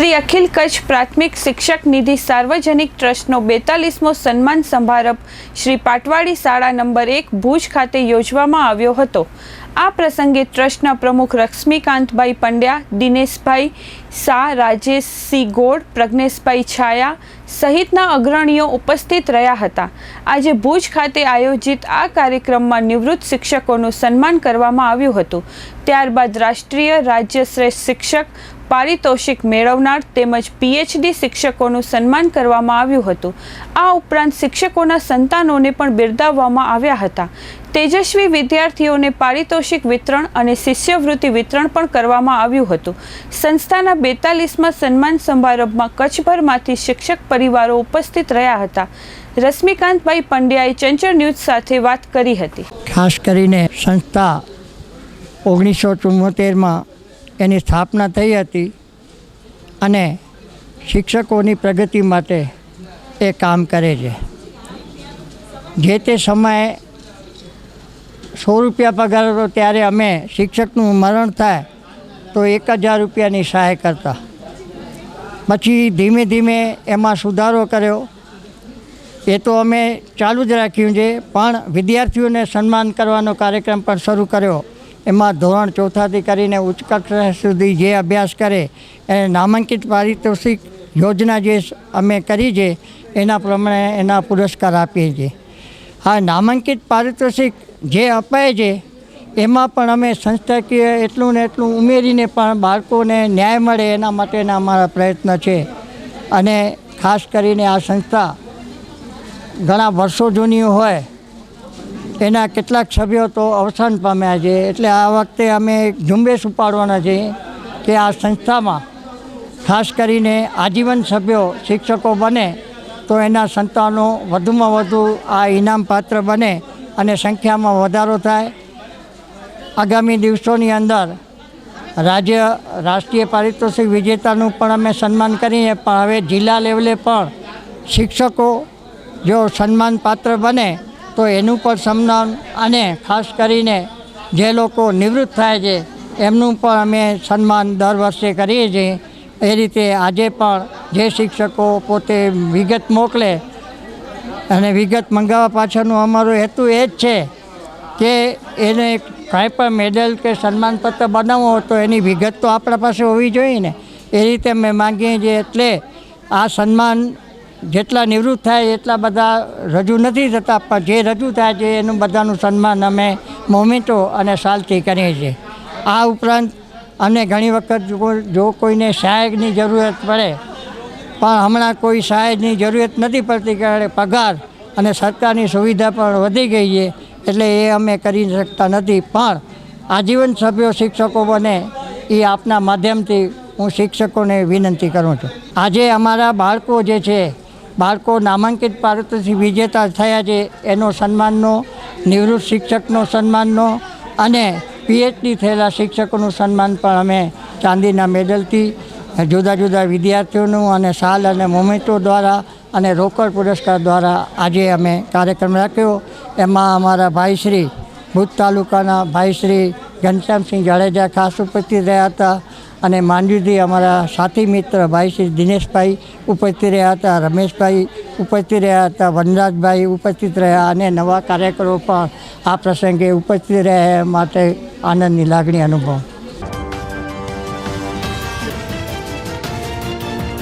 શ્રી અખિલ કચ્છ પ્રાથમિક શિક્ષક નિધિ સાર્વજનિક ટ્રસ્ટનો બેતાલીસમો સન્માન સમારંભ શ્રી પાટવાડી શાળા નંબર એક ભુજ ખાતે યોજવામાં આવ્યો હતો. આ પ્રસંગે ટ્રસ્ટના પ્રમુખ રશ્મિકાંતભાઈ પંડ્યા, દિનેશભાઈ શાહ, રાજેશસિંહ ગોળ પ્રજ્ઞેશભાઈ છાયા સહિતના અગ્રણીઓ ઉપસ્થિત રહ્યા હતા. આજે ભુજ ખાતે આયોજિત આ કાર્યક્રમમાં નિવૃત્ત શિક્ષકોનું સન્માન કરવામાં આવ્યું હતું. ત્યારબાદ રાષ્ટ્રીય રાજ્ય શ્રેષ્ઠ શિક્ષક, પારિતોષિક મેળવનાર તેમજ પીએચડી શિક્ષકોનું સન્માન કરવામાં આવ્યું હતું. આ ઉપરાંત શિક્ષકોના સંતાનોને પણ બિરદાવવામાં આવ્યા હતા. તેજસ્વી વિદ્યાર્થીઓને પારિતોષિક વિતરણ અને શિષ્યવૃત્તિ વિતરણ પણ કરવામાં આવ્યું હતું. સંસ્થાના બેતાલીસમાં સન્માન સમારંભમાં કચ્છભરમાંથી શિક્ષક પરિવારો ઉપસ્થિત રહ્યા હતા. રશ્મિકાંતભાઈ પંડ્યાએ ચંચળ ન્યૂઝ સાથે વાત કરી હતી. ખાસ કરીને સંસ્થા ઓગણીસો ચુમ્મોતેરમાં એની સ્થાપના થઈ હતી અને શિક્ષકોની પ્રગતિ માટે એ કામ કરે છે. જે તે સમયે સો રૂપિયા પગાર હતો ત્યારે અમે શિક્ષકનું મરણ થાય તો એક હજાર રૂપિયાની સહાય કરતા. પછી ધીમે ધીમે એમાં સુધારો કર્યો. એ તો અમે ચાલુ જ રાખ્યું છે, પણ વિદ્યાર્થીઓને સન્માન કરવાનો કાર્યક્રમ પણ શરૂ કર્યો. એમાં ધોરણ ચોથાથી કરીને ઉચ્ચ કક્ષા સુધી જે અભ્યાસ કરે, એને નામાંકિત પારિતોષિક યોજના જે અમે કરી છે, એના પ્રમાણે એના પુરસ્કાર આપીએ છીએ. હા નામાંકિત પારિતોષિક જે અપાય છે, એમાં પણ અમે સંસ્થાકીય એટલું ને એટલું ઉમેરીને પણ બાળકોને ન્યાય મળે એના માટેના અમારા પ્રયત્ન છે. અને ખાસ કરીને આ સંસ્થા ઘણા વર્ષો જૂની હોય, એના કેટલાક સભ્યો તો અવસાન પામ્યા છે. એટલે આ વખતે અમે એક ઝુંબેશ ઉપાડવાના છીએ કે આ સંસ્થામાં ખાસ કરીને આજીવન સભ્યો, શિક્ષકો બને તો એના સંતાનો વધુમાં વધુ આ ઇનામ પાત્ર બને અને સંખ્યામાં વધારો થાય. આગામી દિવસોની અંદર રાજ્ય રાષ્ટ્રીય પારિતોષિક વિજેતાનું પણ અમે સન્માન કરીએ, પણ હવે જિલ્લા લેવલે પણ શિક્ષકો જો સન્માન પાત્ર બને, તો એનું પણ સન્માન અને ખાસ કરીને જે લોકો નિવૃત્ત થાય છે, એમનું પણ અમે સન્માન દર વર્ષે કરીએ છીએ. એ રીતે આજે પણ જે શિક્ષકો પોતે વિગત મોકલે અને વિગત મંગાવવા પાછળનો અમારો હેતુ એ જ છે કે એને કાંઈ પણ મેડલ કે સન્માનપત્ર બનાવવો તો એની વિગત તો આપણા પાસે હોવી જોઈએ ને. એ રીતે અમે માગીએ છીએ એટલે આ સન્માન જેટલા નિવૃત્ત થાય એટલા બધા રજૂ નથી થતા, પણ જે રજૂ થાય છે એનું બધાનું સન્માન અમે મોમેન્ટો અને સાલથી કરીએ છીએ. આ ઉપરાંત અમને ઘણી વખત જો- જો કોઈને સહાયકની જરૂરત પડે, પણ હમણાં કોઈ સહાયની જરૂરત નથી પડતી કારણ પગાર અને સરકારની સુવિધા પણ વધી ગઈ છે, એટલે એ અમે કરી શકતા નથી. પણ આજીવન સભ્યો શિક્ષકો બને, એ આપના માધ્યમથી હું શિક્ષકોને વિનંતી કરું છું. આજે અમારા બાળકો જે છે, બાળકો નામાંકિત પારિતોષિક વિજેતા થયા છે, એનો સન્માનનો, નિવૃત્ત શિક્ષકનો સન્માનનો અને પીએચડી થયેલા શિક્ષકોનું સન્માન પણ અમે ચાંદીના મેડલથી જુદા જુદા વિદ્યાર્થીઓનું અને સાલ અને મોમેન્ટો દ્વારા અને રોકડ પુરસ્કાર દ્વારા આજે અમે કાર્યક્રમ રાખ્યો. એમાં અમારા ભાઈશ્રી ભુજ તાલુકાના ભાઈશ્રી ઘનશ્યામસિંહ જાડેજા ખાસ ઉપસ્થિત રહ્યા હતા. અને માંડવીથી અમારા સાથી મિત્ર ભાઈ શ્રી દિનેશભાઈ ઉપસ્થિત રહ્યા હતા, રમેશભાઈ ઉપસ્થિત રહ્યા હતા, વનરાજભાઈ ઉપસ્થિત રહ્યા અને નવા કાર્યકરો પણ આ પ્રસંગે ઉપસ્થિત રહ્યા માટે આનંદની લાગણી અનુભવ.